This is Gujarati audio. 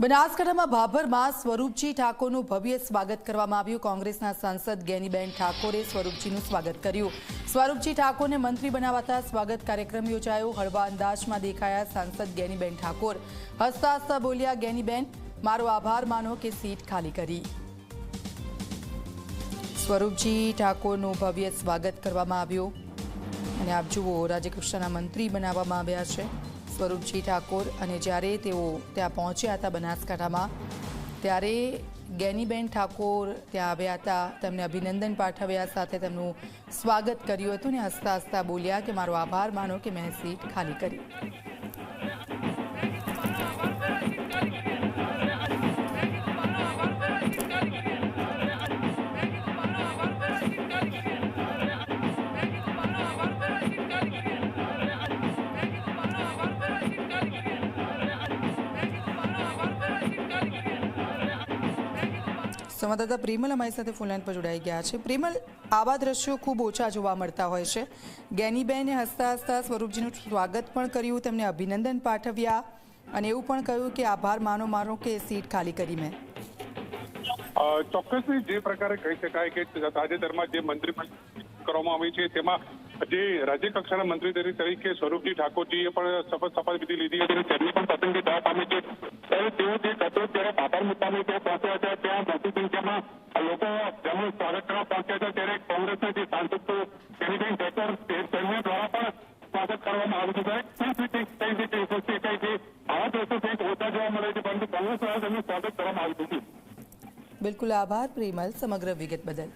બનાસકાંઠામાં ભાભરમાં સ્વરૂપજી ઠાકોરનું ભવ્ય સ્વાગત કરવામાં આવ્યું. કોંગ્રેસના સાંસદ ગેનીબેન ઠાકોરે સ્વરૂપજીનું સ્વાગત કર્યું. સ્વરૂપજી ઠાકોરને મંત્રી બનાવાતા સ્વાગત કાર્યક્રમ યોજાયો. હળવા અંદાજમાં દેખાયા સાંસદ ગેનીબેન ઠાકોર. હસતા હસતા બોલ્યા, ગેનીબેન, મારો આભાર માનો કે સીટ ખાલી કરી. સ્વરૂપજી ઠાકોરનું ભવ્ય સ્વાગત કરવામાં આવ્યું. અને આપ જુઓ, રાજ્યકક્ષાના મંત્રી બનાવવામાં આવ્યા છે, સ્વરૂપજી ઠાકોર. અને જ્યારે તેઓ ત્યાં પહોંચ્યા હતા બનાસકાંઠામાં, ત્યારે ગેનીબેન ઠાકોર ત્યાં આવ્યા હતા, તેમને અભિનંદન પાઠવ્યા, સાથે તેમનું સ્વાગત કર્યું હતું ને હસતા હસતા બોલ્યા કે, મારો આભાર માનો કે મેં સીટ ખાલી કરી. સંવાદદાતા પ્રેમલ અમારી સાથે ફોનલાઈન પર જોડાઈ ગયા છે. પ્રેમલ, આવા દ્રશ્યો ખૂબ ઓછા જોવા મળતા હોય છે. ગેનીબેને હસતા હસતા સ્વરૂપજીનું સ્વાગત પણ કર્યું, તેમને અભિનંદન પાઠવ્યા અને એવું પણ કહ્યું કે, આભાર, માનો મારો કે સીટ ખાલી કરી મેં. ચોક્કસ જે પ્રકારે કહી શકાય કે, તાજેતરમાં જે મંત્રી કરવામાં આવી છે, તેમાં જે રાજ્ય કક્ષાના મંત્રી તરીકે સ્વરૂપજી ઠાકોરજીએ પણ શપથ શપથવિધિ લીધી હતી તેમની પણ પસંદગી થવા પામી છે. ત્યારે તેઓ જે કટોજ ત્યારે બાબર મુકામે તેઓ પહોંચ્યા હતા, ત્યાં મોટી સંખ્યામાં લોકો તેમનું સ્વાગત કરવા પહોંચ્યા હતા. ત્યારે કોંગ્રેસના જે સાંસદ તો ગેનીબેન ઠાકોર તેમને દ્વારા પણ સ્વાગત કરવામાં આવ્યું રીતે કઈ રીતે ઉપસ્થિત કઈ છે આવા દ્રશ્યો કંઈક ઓછા જોવા મળે છે, પરંતુ કોંગ્રેસ દ્વારા તેમનું સ્વાગત કરવામાં આવ્યું હતું. બિલકુલ આભાર પ્રિમલ સમગ્ર વિગત બદલ.